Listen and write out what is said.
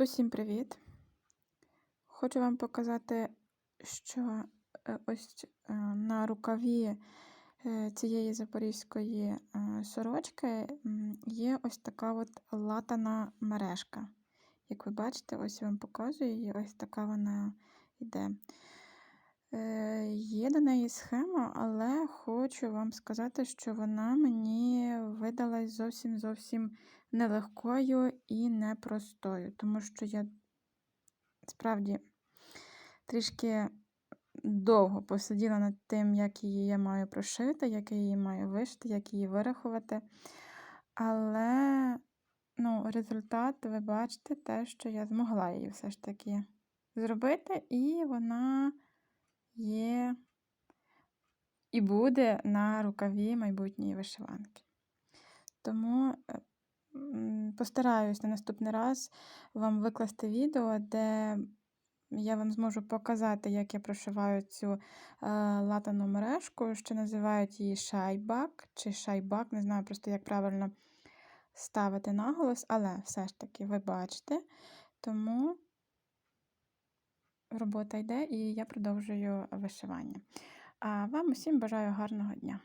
Усім привіт! Хочу вам показати, що е, ось е, на рукаві е, цієї запорізької сорочки є ось така от латана мережка. Як ви бачите, ось я вам показую її, ось така вона йде. До неї схема, але хочу вам сказати, що вона мені видалась зовсім зовсім нелегкою і непростою, тому що я справді трішки довго посиділа над тим, як її я маю прошити, як я її маю вишити, як її вирахувати. Але ну, результат, ви бачите, те, що я змогла її все ж таки зробити, і вона і буде на рукаві майбутньої вишиванки. Тому е, постараюсь на наступний раз вам викласти відео, де я вам зможу показати, як я прошиваю цю е, латану мережку, що називають її шайбак чи шайбак, не знаю просто, як правильно ставити наголос, але все ж таки ви бачите. Тому робота йде і я продовжую вишивання. А вам усім бажаю гарного дня!